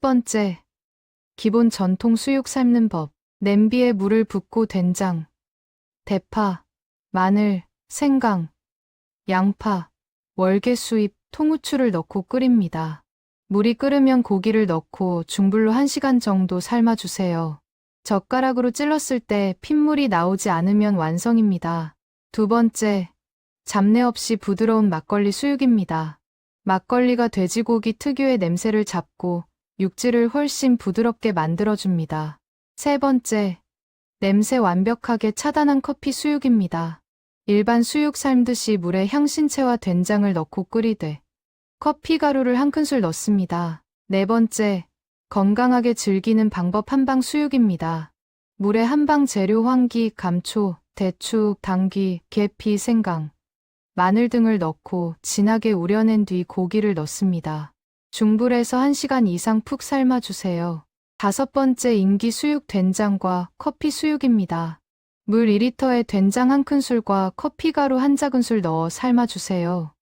번째, 기본 전통 수육 삶는 법. 냄비에 물을 붓고 된장, 대파, 마늘, 생강, 양파, 월계수잎, 통후추를 넣고 끓입니다. 물이 끓으면 고기를 넣고 중불로 1시간 정도 삶아주세요. 젓가락으로 찔렀을 때 핏물이 나오지 않으면 완성입니다. 두 번째, 잡내 없이 부드러운 막걸리 수육입니다. 막걸리가 돼지고기 특유의 냄새를 잡고 육질을 훨씬 부드럽게 만들어줍니다. 세 번째, 냄새 완벽하게 차단한 커피 수육입니다. 일반 수육 삶듯이 물에 향신채와 된장을 넣고 끓이되 커피 가루를 한 큰술 넣습니다. 네 번째, 건강하게 즐기는 방법 한방 수육입니다. 물에 한방 재료 황기, 감초, 대추, 당귀, 계피, 생강, 마늘 등을 넣고 진하게 우려낸 뒤 고기를 넣습니다. 중불에서 1시간 이상 푹 삶아주세요. 다섯 번째 인기 수육 된장과 커피 수육입니다. 물 2리터에 된장 한 큰술과 커피 가루 한 작은술 넣어 삶아주세요.